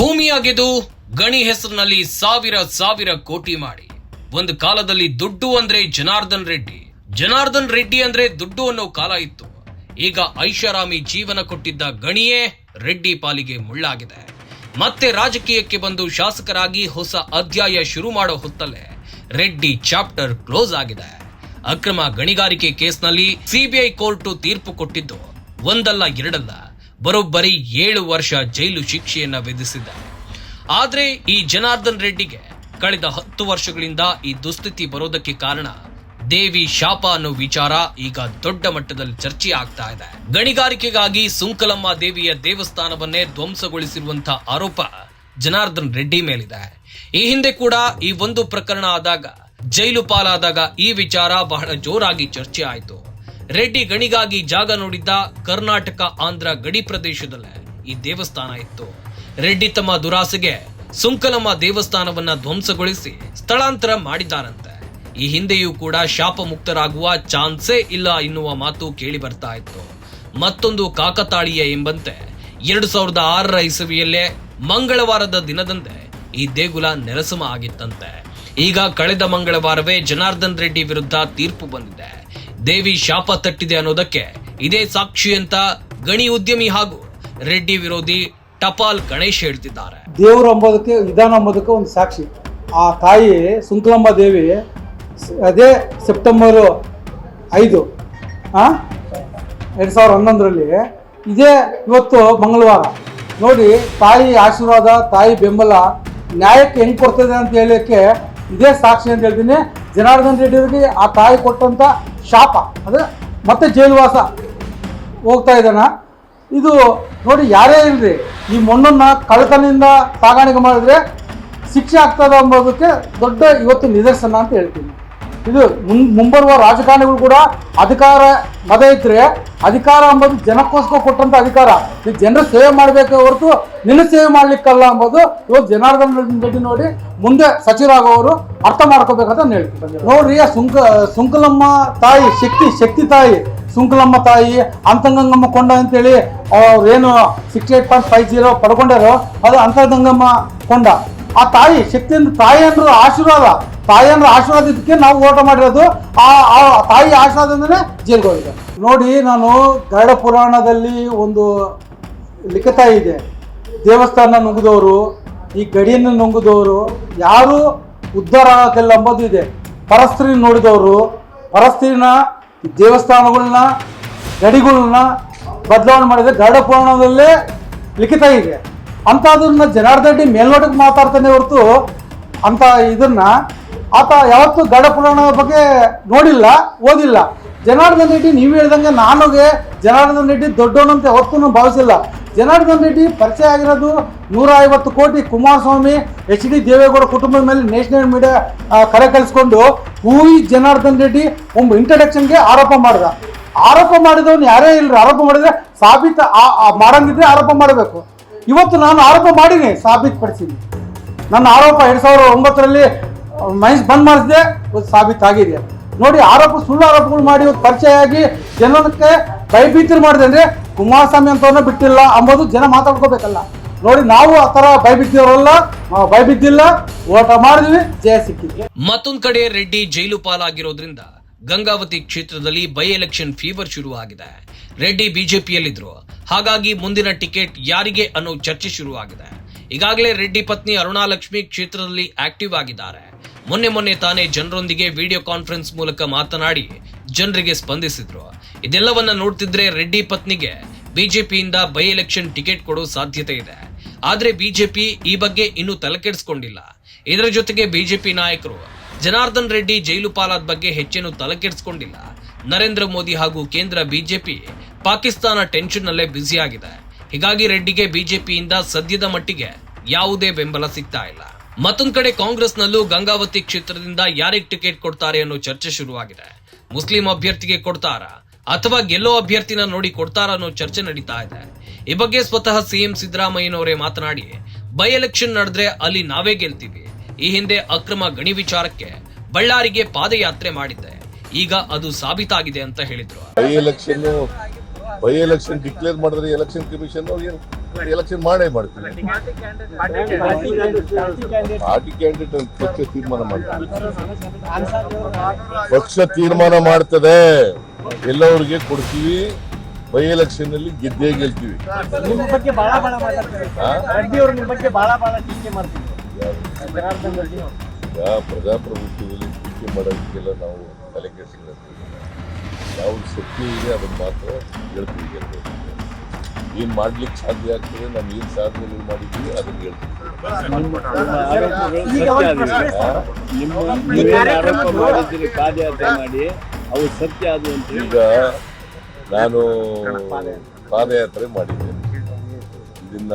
ಭೂಮಿ ಅಗೆದು ಗಣಿ ಹೆಸರಿನಲ್ಲಿ ಸಾವಿರ ಸಾವಿರ ಕೋಟಿ ಮಾಡಿ. ಒಂದು ಕಾಲದಲ್ಲಿ ದುಡ್ಡು ಅಂದ್ರೆ ಜನಾರ್ದನ್ ರೆಡ್ಡಿ. ಜನಾರ್ದನ್ ರೆಡ್ಡಿ ಅಂದ್ರೆ ದುಡ್ಡು ಅನ್ನೋ ಕಾಲ ಇತ್ತು. ಈಗ ಐಷಾರಾಮಿ ಜೀವನ ಕೊಟ್ಟಿದ್ದ ಗಣಿಯೇ ರೆಡ್ಡಿ ಪಾಲಿಗೆ ಮುಳ್ಳಾಗಿದೆ. ಮತ್ತೆ ರಾಜಕೀಯಕ್ಕೆ ಬಂದು ಶಾಸಕರಾಗಿ ಹೊಸ ಅಧ್ಯಾಯ ಶುರು ಮಾಡೋ ಹೊತ್ತಲ್ಲೇ ರೆಡ್ಡಿ ಚಾಪ್ಟರ್ ಕ್ಲೋಸ್ ಆಗಿದೆ. ಅಕ್ರಮ ಗಣಿಗಾರಿಕೆ ಕೇಸ್ನಲ್ಲಿ ಸಿಬಿಐ ಕೋರ್ಟ್ ತೀರ್ಪು ಕೊಟ್ಟಿದ್ದು ಒಂದಲ್ಲ ಎರಡಲ್ಲ. ಬರೋಬ್ಬರಿ ಏಳು ವರ್ಷ ಜೈಲು ಶಿಕ್ಷೆಯನ್ನ ವಿಧಿಸಿದ್ದ. ಆದರೆ ಈ ಜನಾರ್ದನ್ ರೆಡ್ಡಿಗೆ ಕಳೆದ ಹತ್ತು ವರ್ಷಗಳಿಂದ ಈ ದುಸ್ಥಿತಿ ಬರೋದಕ್ಕೆ ಕಾರಣ ದೇವಿ ಶಾಪ ಅನ್ನೋ ವಿಚಾರ ಈಗ ದೊಡ್ಡ ಮಟ್ಟದಲ್ಲಿ ಚರ್ಚೆ ಆಗ್ತಾ ಇದೆ. ಗಣಿಗಾರಿಕೆಗಾಗಿ ಸುಂಕಲಮ್ಮ ದೇವಿಯ ದೇವಸ್ಥಾನವನ್ನೇ ಧ್ವಂಸಗೊಳಿಸಿರುವಂತಹ ಆರೋಪ ಜನಾರ್ದನ್ ರೆಡ್ಡಿ ಮೇಲಿದೆ. ಈ ಹಿಂದೆ ಕೂಡ ಈ ಒಂದು ಪ್ರಕರಣ ಆದಾಗ ಜೈಲು ಪಾಲಾದಾಗ ಈ ವಿಚಾರ ಬಹಳ ಜೋರಾಗಿ ಚರ್ಚೆ ಆಯಿತು. ರೆಡ್ಡಿ ಗಣಿಗಾಗಿ ಜಾಗ ನೋಡಿದ್ದ ಕರ್ನಾಟಕ ಆಂಧ್ರ ಗಡಿ ಪ್ರದೇಶದಲ್ಲೇ ಈ ದೇವಸ್ಥಾನ ಇತ್ತು. ರೆಡ್ಡಿ ತಮ್ಮ ದುರಾಸೆಗೆ ಸುಂಕಲಮ್ಮ ದೇವಸ್ಥಾನವನ್ನ ಧ್ವಂಸಗೊಳಿಸಿ ಸ್ಥಳಾಂತರ ಮಾಡಿದ್ದಾರಂತೆ. ಈ ಹಿಂದೆಯೂ ಕೂಡ ಶಾಪ ಮುಕ್ತರಾಗುವ ಚಾನ್ಸೇ ಇಲ್ಲ ಎನ್ನುವ ಮಾತು ಕೇಳಿ ಬರ್ತಾ ಇತ್ತು. ಮತ್ತೊಂದು ಕಾಕತಾಳೀಯ ಎಂಬಂತೆ, ಎರಡು ಸಾವಿರದ ಆರರ ಇಸವಿಯಲ್ಲೇ ಮಂಗಳವಾರದ ದಿನದಂದೇ ಈ ದೇಗುಲ ನೆಲಸಮ ಆಗಿತ್ತಂತೆ. ಈಗ ಕಳೆದ ಮಂಗಳವಾರವೇ ಜನಾರ್ದನ್ ರೆಡ್ಡಿ ವಿರುದ್ಧ ತೀರ್ಪು ಬಂದಿದೆ. ದೇವಿ ಶಾಪ ತಟ್ಟಿದೆ ಅನ್ನೋದಕ್ಕೆ ಇದೇ ಸಾಕ್ಷಿ ಅಂತ ಗಣಿ ಉದ್ಯಮಿ ಹಾಗೂ ರೆಡ್ಡಿ ವಿರೋಧಿ ಟಪಾಲ್ ಗಣೇಶ್ ಹೇಳ್ತಿದ್ದಾರೆ. ದೇವರು ಅಂಬೋದಕ್ಕೆ, ವಿಧಾನ ಅಂಬೋದಕ್ಕೆ ಒಂದು ಸಾಕ್ಷಿ. ಆ ತಾಯಿ ಸುಂಕಲಮ್ಮ ದೇವಿ ಅದೇ ಸೆಪ್ಟೆಂಬರು ಐದು ಎರಡು ಸಾವಿರದ ಹನ್ನೊಂದರಲ್ಲಿ ಇದೇ ಇವತ್ತು ಮಂಗಳವಾರ. ನೋಡಿ, ತಾಯಿ ಆಶೀರ್ವಾದ, ತಾಯಿ ಬೆಂಬಲ, ನ್ಯಾಯಕ್ಕೆ ಹೆಂಗೆ ಕೊಡ್ತದೆ ಅಂತ ಹೇಳೋಕ್ಕೆ ಇದೇ ಸಾಕ್ಷಿ ಅಂತ ಹೇಳ್ತೀನಿ. ಜನಾರ್ದನ್ ರೆಡ್ಡಿ ಅವರಿಗೆ ಆ ತಾಯಿ ಕೊಟ್ಟಂಥ ಶಾಪ ಅಂದರೆ ಮತ್ತೆ ಜೈಲುವಾಸ ಹೋಗ್ತಾ ಇದ್ದಾನ. ಇದು ನೋಡಿ ಯಾರೇ ಇರಲಿ, ಈ ಮಣ್ಣನ್ನ ಕಳ್ಳತನದಿಂದ ಸಾಗಾಣಿಕೆ ಮಾಡಿದ್ರೆ ಶಿಕ್ಷೆ ಆಗ್ತದೆ ಅಂಬೋದಕ್ಕೆ ದೊಡ್ಡ ಇವತ್ತು ನಿದರ್ಶನ ಅಂತ ಹೇಳ್ತೀನಿ. ಇದು ಮುನ್, ಮುಂಬರುವ ರಾಜಕಾರಣಿಗಳು ಕೂಡ ಅಧಿಕಾರ ಮದ ಇದ್ರೆ ಅಧಿಕಾರ ಅಂಬೋದು ಜನಕ್ಕೋಸ್ಕರ ಕೊಟ್ಟಂತ ಅಧಿಕಾರ. ಈ ಜನರು ಸೇವೆ ಮಾಡಬೇಕೆ ಹೊರತು ನಿನ್ನ ಸೇವೆ ಮಾಡ್ಲಿಕ್ಕಲ್ಲ ಅಂಬೋದು ಇವತ್ತು ಜನಾರ್ದನ್ ರೆಡ್ಡಿ ನೋಡಿ ಮುಂದೆ ಸಚಿವರಾಗೋರು ಅರ್ಥ ಮಾಡ್ಕೋಬೇಕಂತ ಹೇಳ್ತೀನಿ. ನೋಡ್ರಿ, ಆ ಸುಂಕ, ಸುಂಕಲಮ್ಮ ತಾಯಿ, ಶಕ್ತಿ ಶಕ್ತಿ ತಾಯಿ, ಸುಂಕಲಮ್ಮ ತಾಯಿ, ಅಂತಂಗಂಗಮ್ಮ ಕೊಂಡ ಅಂತೇಳಿ ಅವ್ರು ಏನು sixty eight point five zero ಪಡ್ಕೊಂಡಾರೋ ಅದು ಅಂತರ್ಗಂಗಮ್ಮ ಕೊಂಡ. ಆ ತಾಯಿ, ಶಕ್ತಿಯಿಂದ ತಾಯಿ ಅಂದ್ರೆ ಆಶೀರ್ವಾದ, ತಾಯಿ ಅಂದ್ರೆ ಆಶೀರ್ವಾದ ಇದಕ್ಕೆ ನಾವು ಓಟ ಮಾಡಿರೋದು. ಆ ತಾಯಿ ಆಶೀರ್ವಾದದಿಂದನೇ ಜೈಲ್ಗೆ ಹೋಗಿದೆ. ನೋಡಿ, ನಾನು ಗರುಡ ಪುರಾಣದಲ್ಲಿ ಒಂದು ಲಿಖಿತ ಇದೆ. ದೇವಸ್ಥಾನ ನುಂಗಿದವರು, ಈ ಗಡಿಯನ್ನು ನುಂಗಿದವರು ಯಾರು ಉದ್ಧಾರ ಆಗಕ್ಕಿಲ್ಲ ಅಂಬೋದು ಇದೆ. ಪರಸ್ತ್ರೀ ನೋಡಿದವರು, ಪರಸ್ತ್ರೀನ ದೇವಸ್ಥಾನಗಳನ್ನ ಗಡಿಗಳನ್ನ ಬದಲಾವಣೆ ಮಾಡಿದ್ರೆ ಗರುಡ ಪುರಾಣದಲ್ಲೇ ಲಿಖಿತ ಇದೆ. ಅಂಥದನ್ನ ಜನಾರ್ದನ್ ರೆಡ್ಡಿ ಮೇಲ್ನೋಟಕ್ಕೆ ಮಾತಾಡ್ತಾನೆ ಹೊರತು ಅಂತ ಇದನ್ನ ಆತ ಯಾವತ್ತೂ ಗಡ ಪುರಾಣದ ಬಗ್ಗೆ ನೋಡಿಲ್ಲ, ಓದಿಲ್ಲ. ಜನಾರ್ದನ್ ರೆಡ್ಡಿ ನೀವು ಹೇಳ್ದಂಗೆ ನಾನುಗೆ ಜನಾರ್ದನ್ ರೆಡ್ಡಿ ದೊಡ್ಡವನಂತೆ ನಾನು ಭಾವಿಸಿಲ್ಲ. ಜನಾರ್ದನ್ ರೆಡ್ಡಿ ಪರಿಚಯ ಆಗಿರೋದು ನೂರ ಐವತ್ತು ಕೋಟಿ ಕುಮಾರಸ್ವಾಮಿ, ಎಚ್ ಡಿ ದೇವೇಗೌಡ ಕುಟುಂಬದ ಮೇಲೆ ನ್ಯಾಷನಲ್ ಮೀಡಿಯಾ ಕರೆ ಕಳಿಸ್ಕೊಂಡು ಹೂವಿ ಜನಾರ್ದನ್ ರೆಡ್ಡಿ ಒಂದು ಇಂಟ್ರಡಕ್ಷನ್ಗೆ ಆರೋಪ ಮಾಡಿದ. ಆರೋಪ ಮಾಡಿದವನು ಯಾರೇ ಇಲ್ಲ ಆರೋಪ ಮಾಡಿದ್ರೆ ಸಾಬೀತ ಮಾಡಂಗಿದ್ರೆ ಆರೋಪ ಮಾಡಬೇಕು. ಇವತ್ತು ನಾನು ಆರೋಪ ಮಾಡೀನಿ ಸಾಬೀತುಪಡಿಸಿದ್ದೀನಿ ನನ್ನ ಆರೋಪ ಎರಡು ಸಾವಿರದ ಒಂಬತ್ತರಲ್ಲಿ ಮೈನ್ಸ್ ಬಂದ್ ಮಾಡಿಸಿದೆ ಸಾಬೀತಾಗಿದೆ. ನೋಡಿ, ಆರೋಪ, ಸುಳ್ಳು ಆರೋಪಗಳು ಮಾಡಿ ಇವತ್ತು ಪರಿಚಯ ಆಗಿ ಜನಕ್ಕೆ ಭಯಭೀತಿರು ಮಾಡಿದೆ ಅಂದ್ರೆ ಕುಮಾರಸ್ವಾಮಿ ಅಂತವ್ರನ್ನ ಬಿಟ್ಟಿಲ್ಲ ಅಂಬೋದು ಜನ ಮಾತಾಡ್ಕೋಬೇಕಲ್ಲ. ನೋಡಿ, ನಾವು ಆ ಥರ ಭಯಬಿದ್ದಿರಲ್ಲ ನಾವು ಭಯಬಿದ್ದಿಲ್ಲ ಓಟ ಮಾಡಿದ್ವಿ, ಜಯ ಸಿಕ್ಕಿದ್ವಿ. ಮತ್ತೊಂದು ಕಡೆ ರೆಡ್ಡಿ ಜೈಲು ಪಾಲಾಗಿರೋದ್ರಿಂದ ಗಂಗಾವತಿ ಕ್ಷೇತ್ರದಲ್ಲಿ ಬೈ ಎಲೆಕ್ಷನ್ ಫೀವರ್ ಶುರುವಾಗಿದೆ. ರೆಡ್ಡಿ ಬಿಜೆಪಿಯಲ್ಲಿದ್ರು. ಹಾಗಾಗಿ ಮುಂದಿನ ಟಿಕೆಟ್ ಯಾರಿಗೆ ಅನ್ನೋ ಚರ್ಚೆ ಶುರುವಾಗಿದೆ. ಈಗಾಗಲೇ ರೆಡ್ಡಿ ಪತ್ನಿ ಅರುಣಾಲಕ್ಷ್ಮಿ ಕ್ಷೇತ್ರದಲ್ಲಿ ಆಕ್ಟಿವ್ ಆಗಿದ್ದಾರೆ. ಮೊನ್ನೆ ಮೊನ್ನೆ ತಾನೇ ಜನರೊಂದಿಗೆ ವಿಡಿಯೋ ಕಾನ್ಫರೆನ್ಸ್ ಮೂಲಕ ಮಾತನಾಡಿ ಜನರಿಗೆ ಸ್ಪಂದಿಸಿದ್ರು. ಇದೆಲ್ಲವನ್ನ ನೋಡ್ತಿದ್ರೆ ರೆಡ್ಡಿ ಪತ್ನಿಗೆ ಬಿಜೆಪಿಯಿಂದ ಬೈ ಎಲೆಕ್ಷನ್ ಟಿಕೆಟ್ ಕೊಡೋ ಸಾಧ್ಯತೆ ಇದೆ. ಆದರೆ ಬಿಜೆಪಿ ಈ ಬಗ್ಗೆ ಇನ್ನೂ ತಲೆಕೆಡಿಸ್ಕೊಂಡಿಲ್ಲ. ಇದರ ಜೊತೆಗೆ ಬಿಜೆಪಿ ನಾಯಕರು ಜನಾರ್ದನ್ ರೆಡ್ಡಿ ಜೈಲು ಪಾಲಾದ ಬಗ್ಗೆ ಹೆಚ್ಚೇನು ತಲೆಕೆಡಿಸ್ಕೊಂಡಿಲ್ಲ. ನರೇಂದ್ರ ಮೋದಿ ಹಾಗೂ ಕೇಂದ್ರ ಬಿಜೆಪಿ ಪಾಕಿಸ್ತಾನ ಟೆನ್ಷನ್ ನಲ್ಲೇ ಬ್ಯುಸಿಯಾಗಿದೆ. ಹೀಗಾಗಿ ರೆಡ್ಡಿಗೆ ಬಿಜೆಪಿಯಿಂದ ಸದ್ಯದ ಮಟ್ಟಿಗೆ ಯಾವುದೇ ಬೆಂಬಲ ಸಿಗ್ತಾ ಇಲ್ಲ. ಮತ್ತೊಂದು ಕಡೆ ಕಾಂಗ್ರೆಸ್ನಲ್ಲೂ ಗಂಗಾವತಿ ಕ್ಷೇತ್ರದಿಂದ ಯಾರಿಗೆ ಟಿಕೆಟ್ ಕೊಡ್ತಾರೆ ಅನ್ನೋ ಚರ್ಚೆ ಶುರುವಾಗಿದೆ. ಮುಸ್ಲಿಂ ಅಭ್ಯರ್ಥಿಗೆ ಕೊಡ್ತಾರ? ಅಥವಾ ಗೆಲ್ಲೋ ಅಭ್ಯರ್ಥಿನ ನೋಡಿ ಕೊಡ್ತಾರ ಅನ್ನೋ ಚರ್ಚೆ ನಡೀತಾ ಇದೆ. ಈ ಬಗ್ಗೆ ಸ್ವತಃ ಸಿಎಂ ಸಿದ್ದರಾಮಯ್ಯನವರೇ ಮಾತನಾಡಿ, ಬೈ ಎಲೆಕ್ಷನ್ ನಡೆದ್ರೆ ಅಲ್ಲಿ ನಾವೇ ಗೆಲ್ತೀವಿ. ಈ ಹಿಂದೆ ಅಕ್ರಮ ಗಣಿ ವಿಚಾರಕ್ಕೆ ಬಳ್ಳಾರಿಗೆ ಪಾದಯಾತ್ರೆ ಮಾಡಿದ್ದೆ. ಈಗ ಅದು ಸಾಬೀತಾಗಿದೆ ಅಂತ ಹೇಳಿದ್ರು. By election by election declare ಮಾಡಿದ್ರೆ ಎಲೆಕ್ಷನ್ ಕಮಿಷನ್ ಏನು ಎಲೆಕ್ಷನ್ ಮಾಡೇ ಮಾಡ್ತೀನಿ ಪಾರ್ಟಿ ಕ್ಯಾಂಡಿಡೇಟ್ ಅಂತ ಪಕ್ಷ ತೀರ್ಮಾನ ಮಾಡ್ತಾರೆ. ಪಕ್ಷ ತೀರ್ಮಾನ ಮಾಡ್ತದೆ. ಎಲ್ಲವರಿಗೆ ಕೊಡ್ತೀವಿ. ಬೈ ಎಲೆಕ್ಷನ್ ಅಲ್ಲಿ ಗೆದ್ದೇ ಗೆಲ್ತೀವಿ. ಮಾಡ್ತೀವಿ ಪ್ರಜಾಪ್ರಭುತ್ವದಲ್ಲಿ ಟೀಕೆ ಮಾಡೋದಕ್ಕೆಲ್ಲ ನಾವು ತಲೆ ಕೆಡಿಸ್ಕೊಳ್ತೀವಿ ನಾವು ಸತ್ಯ ಇದೆ ಅದನ್ನು ಮಾತ್ರ ಹೇಳ್ತೀವಿ ಎಲ್ಲರೂ ಏನು ಮಾಡ್ಲಿಕ್ಕೆ ಸಾಧ್ಯ ಆಗ್ತದೆ ನಾವು ಏನ್ ಸಾಧನೆಗಳು ಮಾಡಿದ್ವಿ ಅದನ್ನು ಹೇಳ್ತೀವಿ. ಪಾದಯಾತ್ರೆ ಮಾಡಿ ಅವು ಸತ್ಯ ಅದು ಅಂತ ಈಗ ನಾನು ಪಾದಯಾತ್ರೆ ಮಾಡಿದ್ದೇನೆ. ಇದನ್ನ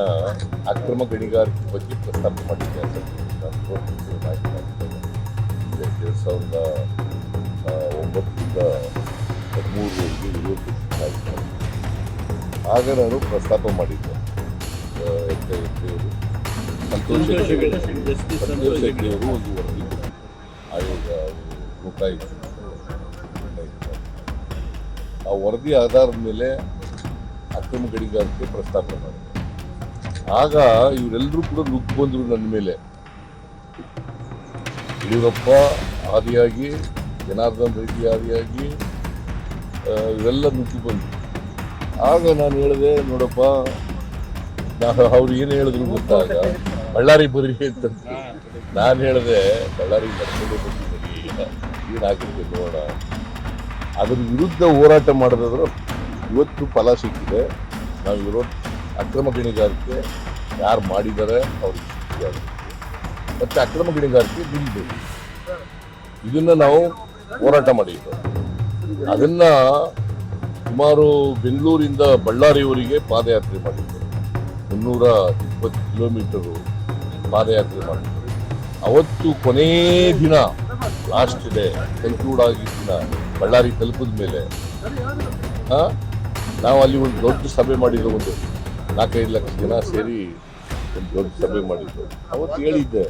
ಅಕ್ರಮ ಗಣಿಗಾರಿಕೆ ಬಗ್ಗೆ ಪ್ರಸ್ತಾಪ ಮಾಡಿದ್ದೆ. ಅಂತ ನಾನು ಎರಡು ಸಾವಿರದ ಒಂಬತ್ತರಿಂದ ಹದಿಮೂರು ಇವತ್ತು. ಆಗ ನಾನು ಪ್ರಸ್ತಾಪ ಮಾಡಿದ್ದೆ. ಸಂತೋಷ್ ಸಂತೋಷ್ ಒಂದು ವರದಿ. ಆಯೋಗ ಲೋಕಾಯುಕ್ತ ಆ ವರದಿ ಆಧಾರದ ಮೇಲೆ ಅಕ್ರಮ ಗಣಿಗಾರಿಕೆ ಪ್ರಸ್ತಾಪ ಮಾಡಿದೆ ಆಗ ಇವರೆಲ್ಲರೂ ಕೂಡ ನುಗ್ಗು ಬಂದರು ನನ್ನ ಮೇಲೆ. ಯಡಿಯೂರಪ್ಪ ಆದಿಯಾಗಿ, ಜನಾರ್ದನ್ ರೆಡ್ಡಿ ಆದಿಯಾಗಿ ಇವೆಲ್ಲ ನುಗ್ಗಿ ಆಗ ನಾನು ಹೇಳಿದೆ, ನೋಡಪ್ಪ, ನಾನು ಅವ್ರು ಏನು ಹೇಳಿದ್ರು ಗೊತ್ತಾಗ, ಬಳ್ಳಾರಿ ಬರೀ ಅಂತ ನಾನು ಹೇಳಿದೆ, ಬಳ್ಳಾರಿ ನಡ್ಕೊಂಡು ಬಂದಿದ್ದೀನಿ ಏನಾಗುತ್ತೆ ನೋಡೋಣ. ಅದ್ರ ವಿರುದ್ಧ ಹೋರಾಟ ಮಾಡೋದಾದ್ರೆ ಇವತ್ತು ಫಲ ಸಿಕ್ಕಿದೆ. ನಾವು ಅಕ್ರಮ ಗಣಿಗಾರಿಕೆ, ಯಾರು ಮಾಡಿದ್ದಾರೆ ಅವ್ರಿಗೆ ಮತ್ತೆ ಅಕ್ರಮ ಗಣಿಗಾರಿಕೆ ನಿಲ್ಬೇಕು ಇದನ್ನ ನಾವು ಹೋರಾಟ ಮಾಡಿದ್ದು. ಅದನ್ನ ಸುಮಾರು ಬೆಂಗಳೂರಿಂದ ಬಳ್ಳಾರಿಯವರಿಗೆ ಪಾದಯಾತ್ರೆ ಮಾಡಿದ್ದು. ಮುನ್ನೂರ ಇಪ್ಪತ್ತು ಕಿಲೋಮೀಟರು ಪಾದಯಾತ್ರೆ ಮಾಡಿದ್ದು. ಅವತ್ತು ಕೊನೇ ದಿನ ಲಾಸ್ಟ್ ಡೇ ಕನ್ಕ್ಲೂಡ್ ಆಗಿದ್ದ ದಿನ, ಬಳ್ಳಾರಿ ತಲುಪಿದ ಮೇಲೆ ನಾವು ಅಲ್ಲಿ ಒಂದು ದೊಡ್ಡ ಸಭೆ ಮಾಡಿದ್ದು ಒಂದು ನಾಲ್ಕೈದು ಲಕ್ಷ ಜನ ಸೇರಿ ಒಂದು ದೊಡ್ಡ ಸಭೆ ಮಾಡಿದ್ರು ಅವತ್ತು ಹೇಳಿದ್ದೆ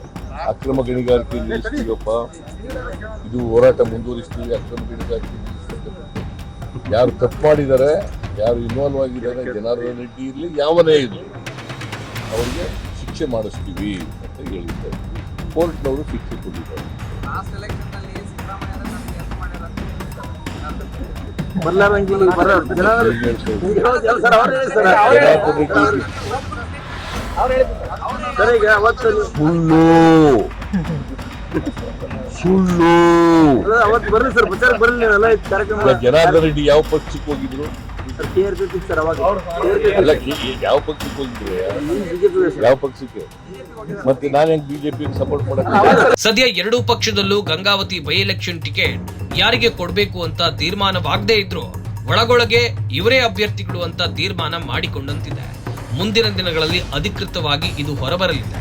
ಅಕ್ರಮ ಗಣಿಗಾರಿಕೆ ನಿಲ್ಲಿಸ್ತೀವಪ್ಪ ಇದು ಹೋರಾಟ ಮುಂದುವರಿಸ್ತೀವಿ ಅಕ್ರಮ ಗಣಿಗಾರಿಕೆ ನಿಲ್ಲಿಸ್ತೀವಿ ಯಾರು ತಪ್ಪು ಮಾಡಿದ್ದಾರೆ ಯಾರು ಇನ್ವಾಲ್ವ್ ಆಗಿದ್ದಾರೆ ಜನಾರ್ದನ್ ರೆಡ್ಡಿ ಇರಲಿ ಯಾವನೇ ಇರಲಿ ಅವರಿಗೆ ಶಿಕ್ಷೆ ಮಾಡಿಸ್ತೀವಿ ಅಂತ ಹೇಳಿದ್ದೆ ಕೋರ್ಟ್ನವರು ಶಿಕ್ಷೆ ಕೊಟ್ಟಿದ್ದಾರೆ ಬದಲಾವಣೆ ಸುಳ್ಳು. ಸುಳ್ಳು. ಅಲ್ಲ, ಅವತ್ತು ಬರ್ರಿ ಸರ್ ಪ್ರಚಾರ ಬರ್ಲಿ ನೀವೆಲ್ಲ ಕಾರ್ಯಕ್ರಮ ಈಗ ಜನಾರ್ದನ್ ರೆಡ್ಡಿ ಯಾವ ಪಕ್ಷಕ್ಕೆ ಹೋಗಿದ್ರು? ಸರ್ ಅವಾಗ. ಯಾವ ಪಕ್ಷಕ್ಕೆ ಹೋಗಿದ್ರು? ಯಾವ ಪಕ್ಷಕ್ಕೆ? ಮತ್ತೆ ನಾನು ಬಿಜೆಪಿ ಸಪೋರ್ಟ್ ಮಾಡಕ್ ಸದ್ಯ ಎರಡೂ ಪಕ್ಷದಲ್ಲೂ ಗಂಗಾವತಿ ಬೈ ಎಲೆಕ್ಷನ್ ಟಿಕೆಟ್ ಯಾರಿಗೆ ಕೊಡಬೇಕು ಅಂತ ತೀರ್ಮಾನವಾಗದೇ ಇದ್ರು ಒಳಗೊಳಗೆ ಇವರೇ ಅಭ್ಯರ್ಥಿಗಳು ಅಂತ ತೀರ್ಮಾನ ಮಾಡಿಕೊಂಡಂತಿದೆ ಮುಂದಿನ ದಿನಗಳಲ್ಲಿ ಅಧಿಕೃತವಾಗಿ ಇದು ಹೊರಬರಲಿದೆ.